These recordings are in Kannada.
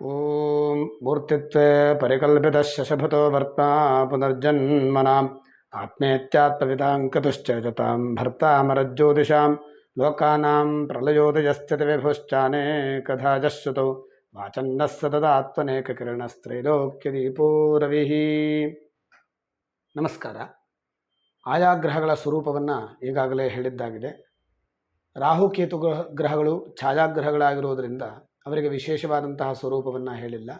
ॐ मूर्तित्वे परिकल्पितः शशभतो वर्त्मा पुनर्जन्मनाम् आत्मेत्यात्मविदाङ्कतुश्च जतां भर्तामरज्योतिषां लोकानां प्रलयोदयस्थितिविभुश्चानेकधा श्रुतौ वाचन्नः ಸತತಾತ್ಮನೇಕಕಿರಣಸ್ತ್ರೈಲೋಕ್ಯದೀಪೋ ರವಿಃ ನಮಸ್ಕಾರ ಆಯಾ ಗ್ರಹಗಳ ಸ್ವರೂಪವನ್ನು ಈಗಾಗಲೇ ಹೇಳಿದ್ದಾಗಿದೆ ರಾಹುಕೇತು ಗ್ರಹ ಗ್ರಹಗಳು ಛಾಯಾಗ್ರಹಗಳಾಗಿರುವುದರಿಂದ ಅವರಿಗೆ ವಿಶೇಷವಾದಂತಹ ಸ್ವರೂಪವನ್ನು ಹೇಳಿಲ್ಲ.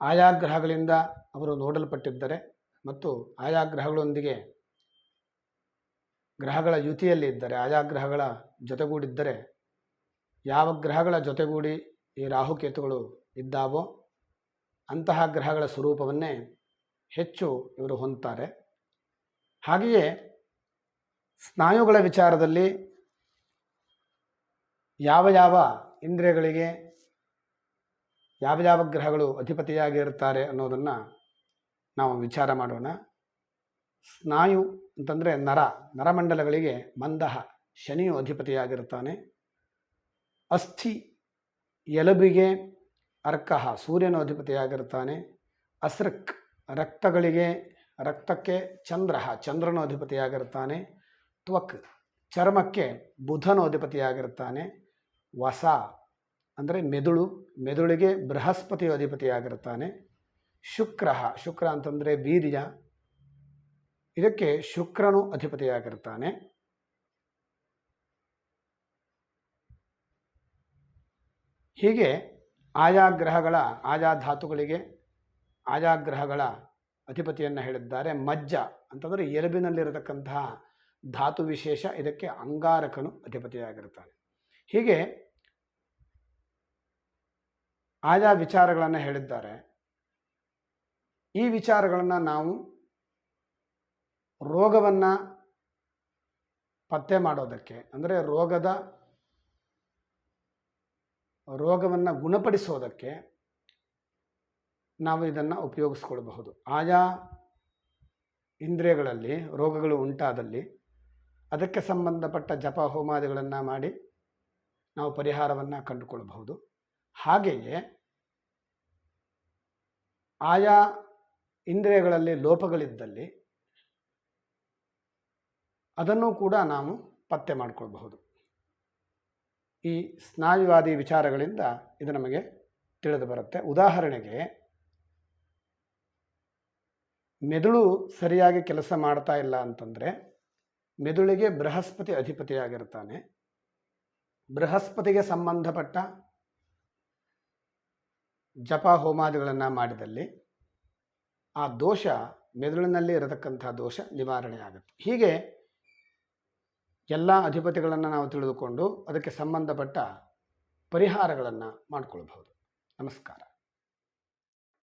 ಆಯಾ ಗ್ರಹಗಳಿಂದ ಅವರು ನೋಡಲ್ಪಟ್ಟಿದ್ದರೆ ಮತ್ತು ಆಯಾ ಗ್ರಹಗಳೊಂದಿಗೆ ಗ್ರಹಗಳ ಯುತಿಯಲ್ಲಿ ಇದ್ದರೆ, ಆಯಾ ಗ್ರಹಗಳ ಜೊತೆಗೂಡಿದ್ದರೆ ಯಾವ ಗ್ರಹಗಳ ಜೊತೆಗೂಡಿ ಈ ರಾಹುಕೇತುಗಳು ಇದ್ದಾವೋ ಅಂತಹ ಗ್ರಹಗಳ ಸ್ವರೂಪವನ್ನೇ ಹೆಚ್ಚು ಇವರು ಹೊಂದ್ತಾರೆ. ಹಾಗೆಯೇ ಸ್ನಾಯುಗಳ ವಿಚಾರದಲ್ಲಿ ಯಾವ ಯಾವ ಇಂದ್ರಿಯಗಳಿಗೆ ಯಾವ ಯಾವ ಗ್ರಹಗಳು ಅಧಿಪತಿಯಾಗಿರ್ತಾರೆ ಅನ್ನೋದನ್ನು ನಾವು ವಿಚಾರ ಮಾಡೋಣ. ಸ್ನಾಯು ಅಂತಂದರೆ ನರ, ನರಮಂಡಲಗಳಿಗೆ ಮಂದಹ, ಶನಿಯು ಅಧಿಪತಿಯಾಗಿರುತ್ತಾನೆ. ಅಸ್ಥಿ, ಎಲುಬಿಗೆ ಅರ್ಕಹ, ಸೂರ್ಯನು ಅಧಿಪತಿಯಾಗಿರುತ್ತಾನೆ. ಅಸೃಕ್, ರಕ್ತಗಳಿಗೆ, ರಕ್ತಕ್ಕೆ ಚಂದ್ರ ಚಂದ್ರನು ಅಧಿಪತಿಯಾಗಿರುತ್ತಾನೆ. ತ್ವಕ್, ಚರ್ಮಕ್ಕೆ ಬುಧನು ಅಧಿಪತಿಯಾಗಿರ್ತಾನೆ ವಸ ಅಂದರೆ ಮೆದುಳು, ಮೆದುಳಿಗೆ ಬೃಹಸ್ಪತಿಯು ಅಧಿಪತಿಯಾಗಿರ್ತಾನೆ ಶುಕ್ರ ಶುಕ್ರ ಅಂತಂದರೆ ವೀರ್ಯ. ಇದಕ್ಕೆ ಶುಕ್ರನು ಅಧಿಪತಿಯಾಗಿರ್ತಾನೆ ಹೀಗೆ ಆಯಾ ಗ್ರಹಗಳ, ಆಯಾ ಧಾತುಗಳಿಗೆ ಆಯಾ ಗ್ರಹಗಳ ಅಧಿಪತಿಯನ್ನು ಹೇಳಿದ್ದಾರೆ. ಮಜ್ಜ ಅಂತಂದರೆ ಎರಬಿನಲ್ಲಿರತಕ್ಕಂತಹ ಧಾತು ವಿಶೇಷ, ಇದಕ್ಕೆ ಅಂಗಾರಕನು ಅಧಿಪತಿಯಾಗಿರ್ತಾನೆ ಹೀಗೆ ಆಯಾ ವಿಚಾರಗಳನ್ನು ಹೇಳಿದ್ದಾರೆ. ಈ ವಿಚಾರಗಳನ್ನು ನಾವು ರೋಗವನ್ನು ಪತ್ತೆ ಮಾಡೋದಕ್ಕೆ, ಅಂದರೆ ರೋಗದ ರೋಗವನ್ನು ಗುಣಪಡಿಸೋದಕ್ಕೆ ನಾವು ಇದನ್ನು ಉಪಯೋಗಿಸ್ಕೊಳ್ಬಹುದು. ಆಯಾ ಇಂದ್ರಿಯಗಳಲ್ಲಿ ರೋಗಗಳು ಉಂಟಾದಲ್ಲಿ ಅದಕ್ಕೆ ಸಂಬಂಧಪಟ್ಟ ಜಪ ಹೋಮಾದಿಗಳನ್ನು ಮಾಡಿ ನಾವು ಪರಿಹಾರವನ್ನು ಕಂಡುಕೊಳ್ಳಬಹುದು. ಹಾಗೆಯೇ ಆಯಾ ಇಂದ್ರಿಯಗಳಲ್ಲಿ ಲೋಪಗಳಿದ್ದಲ್ಲಿ ಅದನ್ನು ಕೂಡ ನಾವು ಪತ್ತೆ ಮಾಡಿಕೊಳ್ಬಹುದು. ಈ ಸ್ನಾಯುವಾದಿ ವಿಚಾರಗಳಿಂದ ಇದು ನಮಗೆ ತಿಳಿದು ಬರುತ್ತೆ. ಉದಾಹರಣೆಗೆ, ಮೆದುಳು ಸರಿಯಾಗಿ ಕೆಲಸ ಮಾಡ್ತಾ ಇಲ್ಲ ಅಂತಂದರೆ, ಮೆದುಳಿಗೆ ಬೃಹಸ್ಪತಿ ಅಧಿಪತಿಯಾಗಿರ್ತಾನೆ. ಬೃಹಸ್ಪತಿಗೆ ಸಂಬಂಧಪಟ್ಟ ಜಪ ಹೋಮಾದಿಗಳನ್ನು ಮಾಡಿದಲ್ಲಿ ಆ ದೋಷ ಮೆದುಳಿನಲ್ಲಿ ಇರತಕ್ಕಂಥ ದೋಷ ನಿವಾರಣೆ ಆಗುತ್ತೆ. ಹೀಗೆ ಎಲ್ಲ ಅಧಿಪತಿಗಳನ್ನು ನಾವು ತಿಳಿದುಕೊಂಡು ಅದಕ್ಕೆ ಸಂಬಂಧಪಟ್ಟ ಪರಿಹಾರಗಳನ್ನು ಮಾಡಿಕೊಳ್ಬಹುದು. ನಮಸ್ಕಾರ.